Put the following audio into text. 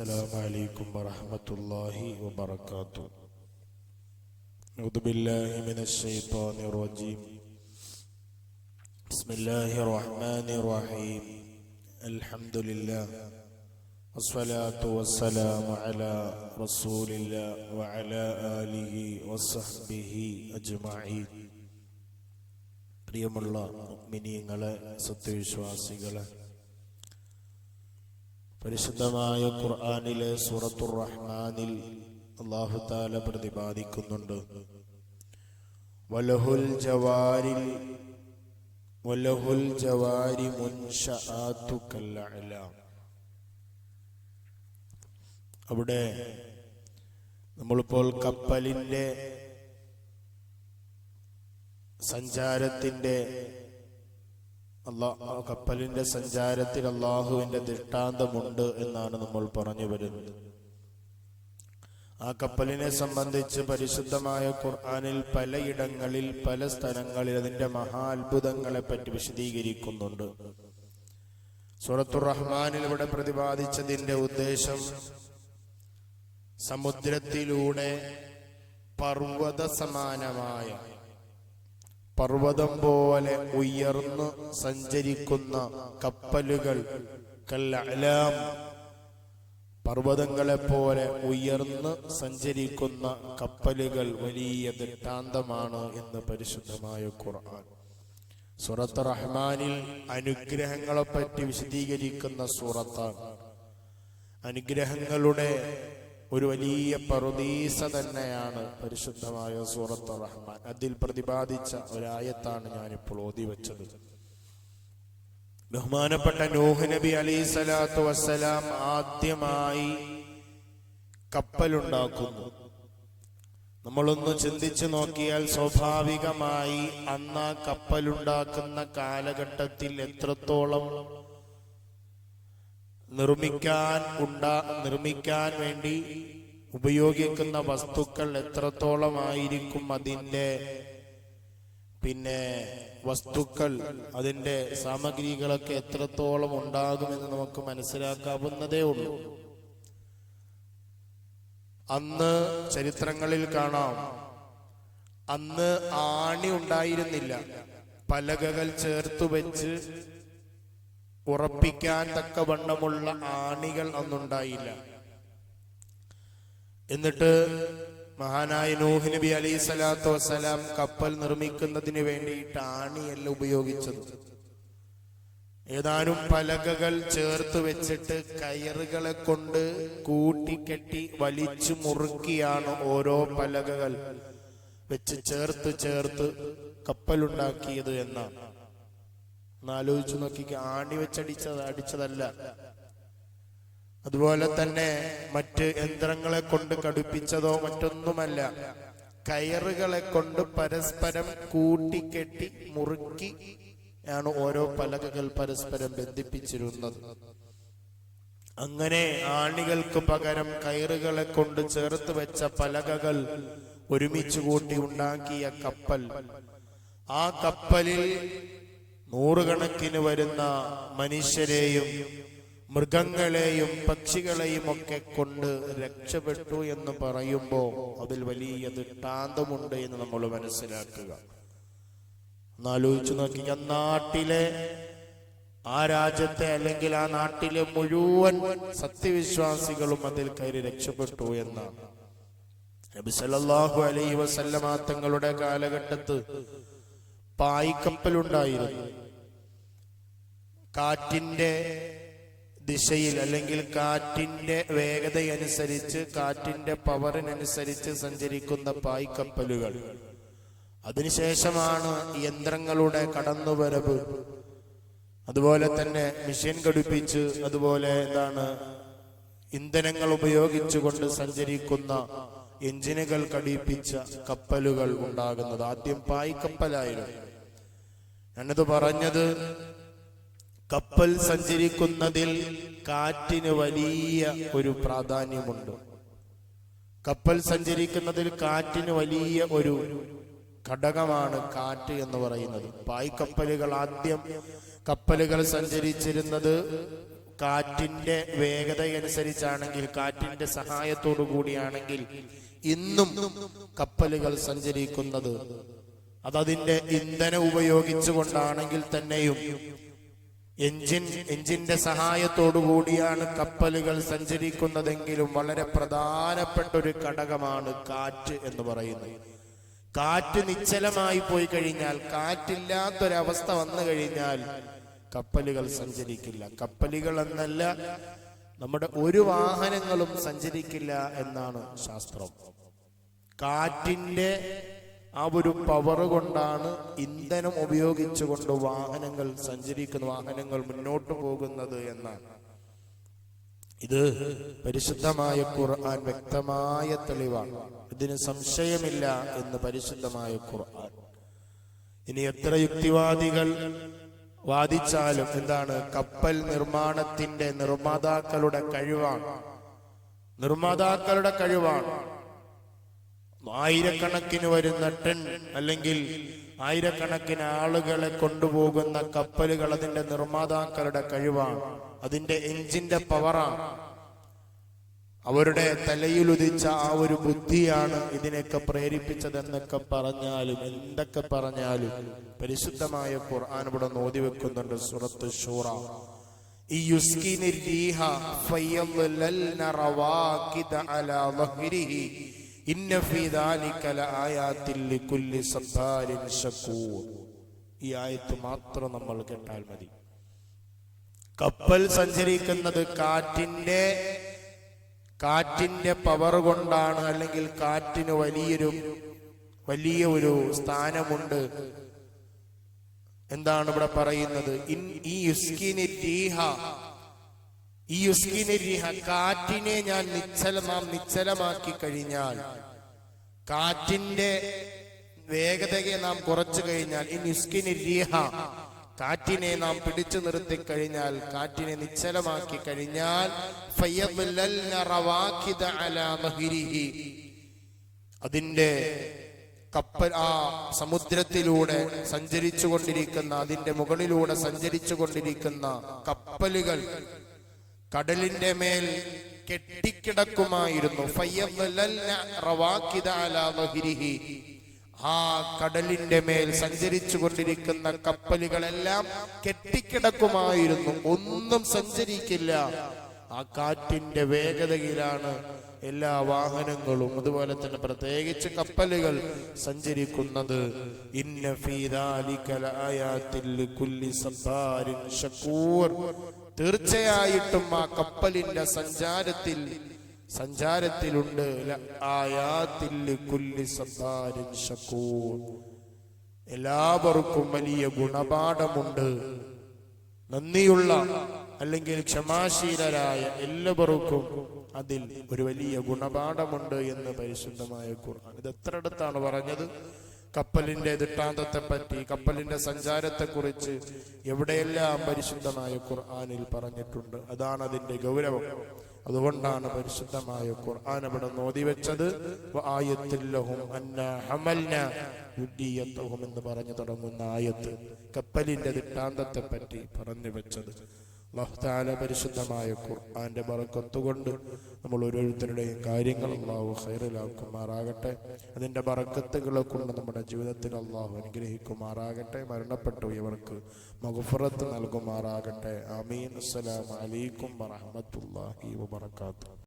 السلام عليكم ورحمة الله وبركاته أعوذ بالله من الشيطان الرجيم بسم الله الرحمن الرحيم الحمد لله والصلاة والسلام على رسول الله وعلى آله وصحبه أجمعين പ്രിയമുള്ള മിനിയങ്ങളെ സത്യവിശ്വാസികളെ പരിശുദ്ധമായ ഖുർആാനിലെ സൂറത്തുർ റഹ്മാനിൽ അള്ളാഹു താല പ്രതിപാദിക്കുന്നുണ്ട്. വലഹുൽ ജവാരിൽ വലഹുൽ ജവാരി അവിടെ നമ്മളിപ്പോൾ കപ്പലിന്റെ സഞ്ചാരത്തിന്റെ അള്ളാ കപ്പലിന്റെ സഞ്ചാരത്തിൽ അള്ളാഹുവിന്റെ ദൃഷ്ടാന്തമുണ്ട് എന്നാണ് നമ്മൾ പറഞ്ഞു വരുന്നത്. ആ കപ്പലിനെ സംബന്ധിച്ച് പരിശുദ്ധമായ ഖുർആാനിൽ പലയിടങ്ങളിൽ പല സ്ഥലങ്ങളിൽ അതിന്റെ മഹാ അത്ഭുതങ്ങളെ പറ്റി വിശദീകരിക്കുന്നുണ്ട്. സൂറത്തുർ റഹ്മാനിൽ ഇവിടെ പ്രതിപാദിച്ചതിന്റെ ഉദ്ദേശം സമുദ്രത്തിലൂടെ പർവത സമാനമായ പർവതം പോലെ ഉയർന്നു സഞ്ചരിക്കുന്ന കപ്പലുകൾ. കല്ലാം പർവതങ്ങളെ പോലെ ഉയർന്ന് സഞ്ചരിക്കുന്ന കപ്പലുകൾ വലിയ ദൃഷ്ടാന്തമാണ് എന്ന് പരിശുദ്ധമായ ഖുർആൻ. സൂറത്ത് റഹ്മാനിൽ അനുഗ്രഹങ്ങളെപ്പറ്റി വിശദീകരിക്കുന്ന സൂറത്താണ്. അനുഗ്രഹങ്ങളുടെ ഒരു വലിയ പറുദീസ തന്നെയാണ് പരിശുദ്ധമായ സൂറത്ത് റഹ്മാൻ. അതിൽ പ്രതിപാദിച്ച ഒരായത്താണ് ഞാനിപ്പോൾ ഓതി വെച്ചത്. ബഹുമാനപ്പെട്ട നോഹ് നബി അലൈഹി സ്വലാത്തു വസ്സലാം ആദ്യമായി കപ്പലുണ്ടാക്കുന്നു. നമ്മളൊന്ന് ചിന്തിച്ചു നോക്കിയാൽ സ്വാഭാവികമായി അന്ന് ആ കപ്പലുണ്ടാക്കുന്ന കാലഘട്ടത്തിൽ എത്രത്തോളം നിർമ്മിക്കാൻ ഉണ്ടാ നിർമ്മിക്കാൻ വേണ്ടി ഉപയോഗിക്കുന്ന വസ്തുക്കൾ എത്രത്തോളമായിരിക്കും അതിന്റെ? പിന്നെ വസ്തുക്കൾ അതിന്റെ സാമഗ്രികളൊക്കെ എത്രത്തോളം ഉണ്ടാകുമെന്ന് നമുക്ക് മനസ്സിലാക്കാവുന്നതേ ഉള്ളൂ. അന്ന് ചരിത്രങ്ങളിൽ കാണാം. അന്ന് ആണി ഉണ്ടായിരുന്നില്ല. പലകകൾ ചേർത്തു വെച്ച് ഉറപ്പിക്കാൻ തക്കവണ്ണമുള്ള ആണികൾ അന്നുണ്ടായില്ല. എന്നിട്ട് മഹാനായ നൂഹ് നബി അലൈഹി സ്വലാത്തു വസ്സലാം കപ്പൽ നിർമ്മിക്കുന്നതിന് വേണ്ടിയിട്ട് ആണിയല്ല ഉപയോഗിച്ചത്. ഏതാനും പലകകൾ ചേർത്ത് വെച്ചിട്ട് കയറുകളെ കൊണ്ട് കൂട്ടിക്കെട്ടി വലിച്ചു മുറുക്കിയാണ് ഓരോ പലകകൾ വെച്ച് ചേർത്ത് ചേർത്ത് കപ്പലുണ്ടാക്കിയത് എന്നാണ്. എന്നാലോചിച്ചു നോക്കി ആണി വെച്ചടിച്ചത് അടിച്ചതല്ല. അതുപോലെ തന്നെ മറ്റ് യന്ത്രങ്ങളെ കൊണ്ട് കടുപ്പിച്ചതോ മറ്റൊന്നുമല്ല. കയറുകളെ കൊണ്ട് പരസ്പരം കൂട്ടിക്കെട്ടി മുറുക്കി ആണ് ഓരോ പലകകൾ പരസ്പരം ബന്ധിപ്പിച്ചിരുന്നത്. അങ്ങനെ ആണികൾക്ക് പകരം കയറുകളെ കൊണ്ട് ചേർത്ത് വെച്ച പലകകൾ ഒരുമിച്ച് കൂട്ടി ഉണ്ടാക്കിയ കപ്പൽ. ആ കപ്പലിൽ നൂറുകണക്കിന് വരുന്ന മനുഷ്യരെയും മൃഗങ്ങളെയും പക്ഷികളെയും ഒക്കെ കൊണ്ട് രക്ഷപ്പെട്ടു എന്ന് പറയുമ്പോൾ അതിൽ വലിയ ദൃഷ്ടാന്തമുണ്ട് എന്ന് നമ്മൾ മനസ്സിലാക്കുക. ഒന്നാലോചിച്ചു നോക്കി നാട്ടിലെ ആ രാജ്യത്തെ അല്ലെങ്കിൽ ആ നാട്ടിലെ മുഴുവൻ സത്യവിശ്വാസികളും അതിൽ കയറി രക്ഷപ്പെട്ടു എന്നാണ്. നബി സല്ലല്ലാഹു അലൈഹി വസല്ലമ തങ്ങളുടെ കാലഘട്ടത്ത് പായ്ക്കപ്പലുണ്ടായിരുന്നു. കാറ്റിന്റെ ദിശയിൽ അല്ലെങ്കിൽ കാറ്റിന്റെ വേഗതയനുസരിച്ച് കാറ്റിന്റെ പവറിനനുസരിച്ച് സഞ്ചരിക്കുന്ന പായ്ക്കപ്പലുകൾ. അതിനുശേഷമാണ് യന്ത്രങ്ങളുടെ കടന്നുവരവ്. അതുപോലെ തന്നെ മെഷീൻ ഘടിപ്പിച്ച് അതുപോലെ എന്താണ് ഇന്ധനങ്ങൾ ഉപയോഗിച്ചുകൊണ്ട് സഞ്ചരിക്കുന്ന എഞ്ചിനുകൾ ഘടിപ്പിച്ച കപ്പലുകൾ ഉണ്ടാകുന്നത്. ആദ്യം പായ്ക്കപ്പലായിരുന്നു. ഞാനത് പറഞ്ഞത് കപ്പൽ സഞ്ചരിക്കുന്നതിൽ കാറ്റിന് വലിയ ഒരു പ്രാധാന്യമുണ്ട്. കപ്പൽ സഞ്ചരിക്കുന്നതിൽ കാറ്റിന് വലിയ ഒരു ഘടകമാണ് കാറ്റ് എന്ന് പറയുന്നത്. പായ്ക്കപ്പലുകൾ ആദ്യം കപ്പലുകൾ സഞ്ചരിച്ചിരുന്നത് കാറ്റിന്റെ വേഗതയനുസരിച്ചാണെങ്കിൽ കാറ്റിന്റെ സഹായത്തോടു കൂടിയാണെങ്കിൽ ഇന്നും കപ്പലുകൾ സഞ്ചരിക്കുന്നത് അതതിന്റെ ഇന്ധനം ഉപയോഗിച്ചുകൊണ്ടാണെങ്കിൽ തന്നെയും എഞ്ചിൻ എഞ്ചിന്റെ കൂടിയാണ് കപ്പലുകൾ സഞ്ചരിക്കുന്നതെങ്കിലും വളരെ പ്രധാനപ്പെട്ട ഒരു ഘടകമാണ് കാറ്റ് എന്ന് പറയുന്നത്. കാറ്റ് നിശ്ചലമായി പോയി കഴിഞ്ഞാൽ കാറ്റില്ലാത്തൊരവസ്ഥ വന്നു കഴിഞ്ഞാൽ കപ്പലുകൾ സഞ്ചരിക്കില്ല. കപ്പലുകൾ എന്നല്ല നമ്മുടെ ഒരു വാഹനങ്ങളും സഞ്ചരിക്കില്ല എന്നാണ് ശാസ്ത്രം. കാറ്റിന്റെ ആ ഒരു പവർ കൊണ്ടാണ് ഇന്ധനം ഉപയോഗിച്ചുകൊണ്ട് വാഹനങ്ങൾ സഞ്ചരിക്കുന്ന വാഹനങ്ങൾ മുന്നോട്ട് പോകുന്നത് എന്നാണ്. ഇത് പരിശുദ്ധമായ ഖുർആൻ വ്യക്തമായ തെളിവാണ്. ഇതിന് സംശയമില്ല എന്ന് പരിശുദ്ധമായ ഖുർആൻ. ഇനി എത്ര യുക്തിവാദികൾ വാദിച്ചാലും എന്താണ്? കപ്പൽ നിർമ്മാണത്തിന്റെ നിർമ്മാതാക്കളുടെ കഴിവാണ്. നിർമ്മാതാക്കളുടെ കഴിവാണ്. ആയിരക്കണക്കിന് വരുന്ന ടൺ അല്ലെങ്കിൽ ആയിരക്കണക്കിന് ആളുകളെ കൊണ്ടുപോകുന്ന കപ്പലുകൾ അതിന്റെ നിർമ്മാതാക്കളുടെ കഴിവാണ്. അതിന്റെ എഞ്ചിന്റെ പവറാണ്. അവരുടെ തലയിൽ ഉദിച്ച ആ ഒരു ബുദ്ധിയാണ് ഇതിനൊക്കെ പ്രേരിപ്പിച്ചതെന്നൊക്കെ പറഞ്ഞാലും എന്തൊക്കെ പറഞ്ഞാലും പരിശുദ്ധമായ ഖുർആൻ ഇവിടെ നോതി വെക്കുന്നുണ്ട് സുറത്ത് ഷൂറ. ഈ ഈ ആയത്ത് മാത്രം നമ്മൾ കേട്ടാൽ മതി. കപ്പൽ സഞ്ചരിക്കുന്നത് കാറ്റിന്റെ കാറ്റിന്റെ പവർ കൊണ്ടാണ് അല്ലെങ്കിൽ കാറ്റിന് വലിയൊരു വലിയ ഒരു സ്ഥാനമുണ്ട്. എന്താണ് ഇവിടെ പറയുന്നത്? ഇൻ ഈ യുസ്കിനി തീഹ ഈ യുസ്കിനി രീഹ കാറ്റിനെ ഞാൻ നിശ്ചലമാം നിശ്ചലമാക്കി കഴിഞ്ഞാൽ കാറ്റിന്റെ വേഗതയെ നാം കുറച്ചു കഴിഞ്ഞാൽ ഈ യുസ്കിനി രീഹ കാറ്റിനെ നാം പിടിച്ചു നിർത്തി കഴിഞ്ഞാൽ കാറ്റിനെ നിശ്ചലമാക്കി കഴിഞ്ഞാൽ. അതിന്റെ കപ്പൽ ആ സമുദ്രത്തിലൂടെ സഞ്ചരിച്ചു കൊണ്ടിരിക്കുന്ന അതിന്റെ മുകളിലൂടെ സഞ്ചരിച്ചു കൊണ്ടിരിക്കുന്ന കപ്പലുകൾ കടലിന്റെ മേൽ കെട്ടിക്കിടക്കുമായിരുന്നു. ആ കടലിന്റെ മേൽ സഞ്ചരിച്ചു കൊണ്ടിരിക്കുന്ന കപ്പലുകളെല്ലാം കെട്ടിക്കിടക്കുമായിരുന്നു. ഒന്നും സഞ്ചരിക്കില്ല. ആ കാറ്റിന്റെ വേഗതയിലാണ് എല്ലാ വാഹനങ്ങളും അതുപോലെ തന്നെ പ്രത്യേകിച്ച് കപ്പലുകൾ സഞ്ചരിക്കുന്നത്. ഇന്ന ഫീ ദാലിക കുല്ലി സബ്ബാരിൻ ശക്കൂർ. തീർച്ചയായിട്ടും ആ കപ്പലിന്റെ സഞ്ചാരത്തിൽ സഞ്ചാരത്തിലുണ്ട്. എല്ലാവർക്കും വലിയ ഗുണപാഠമുണ്ട്. നന്ദിയുള്ള അല്ലെങ്കിൽ ക്ഷമാശീലരായ എല്ലാവർക്കും അതിൽ ഒരു വലിയ ഗുണപാഠമുണ്ട് എന്ന് പരിശുദ്ധമായ ഖുർആൻ. ഇത് എത്ര അടുത്താണ് പറഞ്ഞത്? കപ്പലിന്റെ ദൃഷ്ടാന്തത്തെ പറ്റി കപ്പലിന്റെ സഞ്ചാരത്തെ കുറിച്ച് എവിടെയെല്ലാം പരിശുദ്ധമായ ഖുർആാനിൽ പറഞ്ഞിട്ടുണ്ട് അതാണ് അതിന്റെ ഗൗരവം. അതുകൊണ്ടാണ് പരിശുദ്ധമായ ഖുർആൻ അവിടെ നോതി വെച്ചത്. എന്ന് പറഞ്ഞു തുടങ്ങുന്ന ആയത്ത് കപ്പലിന്റെ ദൃഷ്ടാന്തത്തെ പറ്റി പറഞ്ഞു വെച്ചത്. അള്ളാഹുത്താല പരിശുദ്ധമായ ഖുർആന്റെ ബറക്കത്തുകൊണ്ട് നമ്മൾ ഓരോരുത്തരുടെയും കാര്യങ്ങൾ അള്ളാഹു ഹൈറിലാക്കുമാറാകട്ടെ അതിന്റെ ബറക്കത്തുകളെ കൊണ്ട് നമ്മുടെ ജീവിതത്തിൽ അള്ളാഹു അനുഗ്രഹിക്കുമാറാകട്ടെ. മരണപ്പെട്ടു ഇവർക്ക് മകുഫറത്ത് നൽകുമാറാകട്ടെ. അമീൻ അസ്സലാം അലൈക്കും വറഹ്മത്തുള്ളാഹി വബറകാതുഹു.